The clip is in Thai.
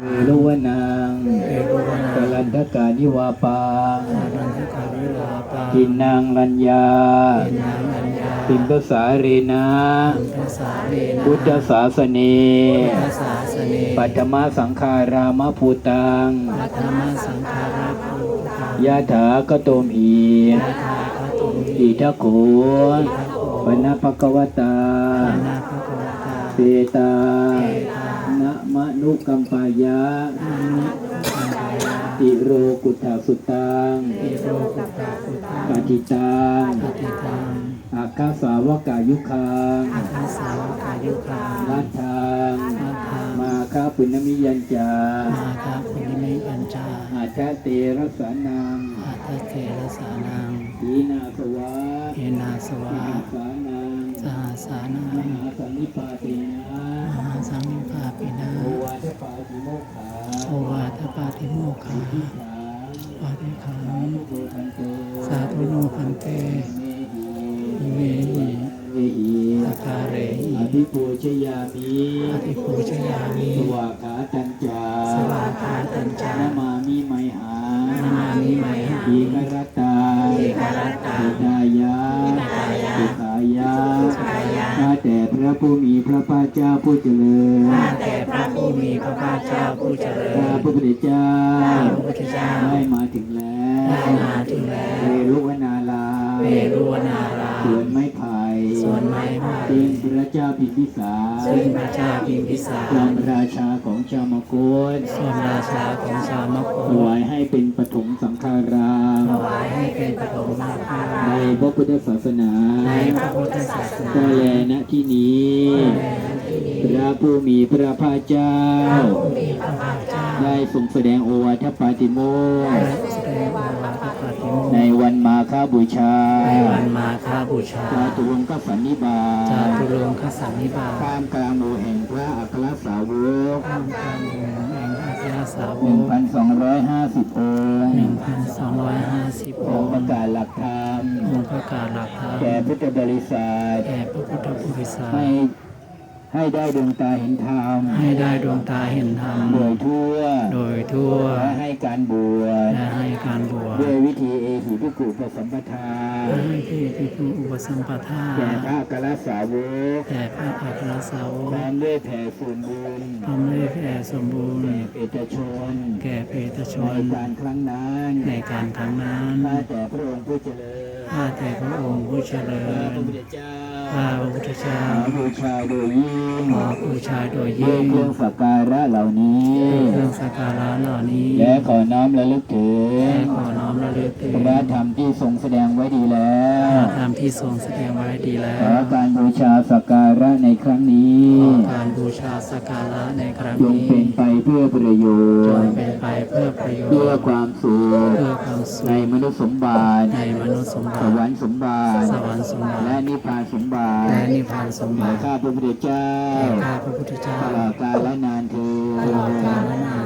เอรุวนังเอรุวนังกลันทกานิวาปังอารันทกาวิลาปากินนางรัญญาปินางอัญญาปิมภาษาเรนะพุทธสาเรนะพุทธศาสเนพุทธศาสเนปัตมาสังขารามภูตังปัตมสังขาราภูตายะถากโตมหีทาคตุอิทักโขปนะภะคะวตานาภควตา เปตานะมะนุกัมปายะอานุสังขายาติโรกุฏาสุตังอิโรกุตาปุตตาปฏิตังปฏิตังอาคาสาวกายุคังอาคาสาวกายุคาลัทธังอาคามาคาปุณมิยัญจามาคาปุณิมิอัญจาอาชาเตรัสสานังอาทะเทระสานังทีนาสวะเอนาสวะอาสานังสหสานัม งหาสันนิปาตินะมหาสังฆปาปินาโอวาทปาติโมกขาโอวาทปาติโมกขาทิขาปาติขังโตคันโตสาธุโนพันเตเมหิเมหิเวหิสักการเรหิอภิปูชยามิปฏิปูชยามิสวากขาตัญจาสวาคาตัญจานามามิไมหานามามิไมหาอีกรตตาอีกรตตาอิตายะสุขายะข้า แต่พระผู้มีพระภาคเจ้าผู้เจริญข้าแต่พระผู้มีพระภาคเจ้าผู้เจริข้าญพระพุทธเจ้าข้าพระพุทธเจ้าได้มาถึงแล้วได้มาถึงแล้วเวรุวนาลาเวรุวนารามสวนไม้ไผ่สวนไม้ไผ่เป็นพระเจ้าพิมพิสารซึ่งพระเจ้าพิมพิสารจอมราชาของชาวมคตส่วนราชาของชาวมคถตวายให้เป็นปฐมสังฆารามถวายให้เป็นปฐมมาภาในพระพุทธศาสนา ในพระพุทธศาสนาก็แลณที่นี้ ผู้มีพระภาคเจ้ามีพระภาคเจ้า ได้ทรงแสดงโอวาทปาติโมกข์แสดงโอวาทปาติโมกข์ในวันมาฆบูชาในวันมาฆบูชาจาตุรงกสันนิบาจาตตุรงคสันนิบาตข้ามกลางหมู่แห่งพระอัครสาวกข้ามกลางเมืองแห่งอาญาสาวหนึ่งกพันสองร้อยห้าสิบองค์หนึ่งพันสองร้อยห้าสิบขอองงค์ประกาศหลักธรรมองค์ประกาศหลักธรรมแก่พุทธบริษัทแด่พระพุทธบริษัทให้ ให้ได้ดวงตาเห็นธรรมให้ได้ดวงตาเห็นธรรมโดยทั่ว โดยทั่วและให้การบวชและให้การบวชด้วยวิธีเอหิภิกขุปสัมปทาให้ที่ที่ผู้อุปสัมปทาแก่พระอัครสาวกแด่พระอัครสาวพกร้อมด้วยแผ่ส่วนบุญพร้อมด้วยแผ่สมบูรณ์แก่เอกชน แก่เพตชในนการครั้งนั้นในการครั้งนั้นข้าแต่พระองค์ผู้เจริญข้าแต่พระองค์ผู้เจริพระญพุทธเจ้าข้าพระพุทธเจ้าขอบูชาโดยยิ่งขอบูชาโดยด้วยยิ่งเครื่องสักการะเหล่านี้เครื่องสักการะเหล่านี้ และขอน้อมระลึกถึงและขอน้อมระลึกถึงพระธรรมที่ทรงแสดงไว้ดีแล้พวระธรรมที่ทรงแสดงไว้ดีแล้ขอวการบูชาสักการะในครั้งนี้ขอการบูชาสักการะในครั้งจงนี้เป็นไปเพื่อประโยจงชน์เป็นไปเพื่อประโยชน์เพื่อความสุขเพื่อความสุในขมนุษย์สมบัติในมนุษย์สมสบัติวรรค์สมบัติสวรรค์สมบัติและนิพพานสมบัติและนิพพานสมบัติข้าพระพุทธเจ้าาข้าพระพุทธเจ้าตลอดกาละนานทีตลอดกาลนาน